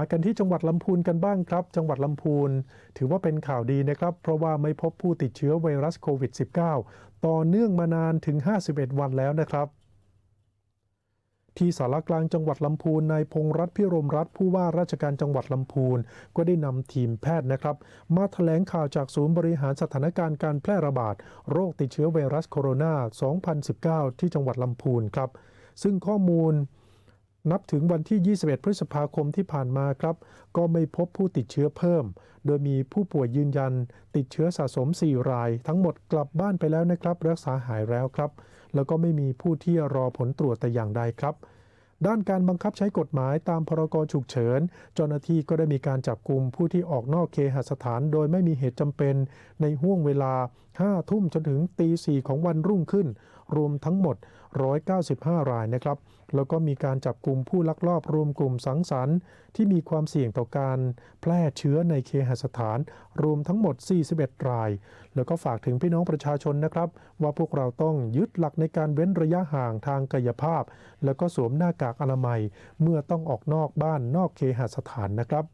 มากันที่จังหวัดลำพูนกันบ้างครับ จังหวัดลำพูนถือว่าเป็นข่าวดีนะครับ เพราะว่าไม่พบผู้ติดเชื้อไวรัสโควิด -19 ต่อเนื่องมานานถึง 51 วันแล้วนะครับ ที่สารกลางจังหวัดลำพูนนายพงรัตพิรมรัตนผู้ว่าราชการจังหวัดลำพูนก็ได้นำทีมแพทย์นะครับ มาแถลงข่าวจากศูนย์บริหารสถานการณ์การแพร่ระบาด โรคติดเชื้อไวรัสโคโรนา 2019 ที่จังหวัดลำพูนครับ ซึ่งข้อมูล นับถึงวันที่ 21 พฤษภาคมที่ผ่านมาครับ ก็ไม่พบผู้ติดเชื้อเพิ่ม โดยมีผู้ป่วยยืนยัน ติดเชื้อสะสม 4 ราย ทั้งหมดกลับบ้านไปแล้วนะครับ รักษาหายแล้วครับ แล้วก็ไม่มีผู้ที่รอผลตรวจแต่อย่างใดครับ ด้านการบังคับใช้กฎหมายตามพรกฉุกเฉิน เจ้าหน้าที่ก็ได้มีการจับกลุ่มผู้ที่ออกนอกเคหสถาน โดยไม่มีเหตุจำเป็นในห่วงเวลา5ทุ่มจนถึงตี4ของวันรุ่งขึ้น รวมทั้งหมด 195 รายนะครับ แล้วก็มีการจับกลุ่มผู้ลักลอบรวมกลุ่มสังสรรค์ ที่มีความเสี่ยงต่อการแพร่เชื้อในเคหสถาน รวมทั้งหมด 41 ราย แล้วก็ฝากถึงพี่น้องประชาชนนะครับ ว่าพวกเราต้องยึดหลักในการเว้นระยะห่างทางกายภาพ แล้วก็สวมหน้ากากอนามัย เมื่อต้องออกนอกบ้านนอกเคหสถานนะครับ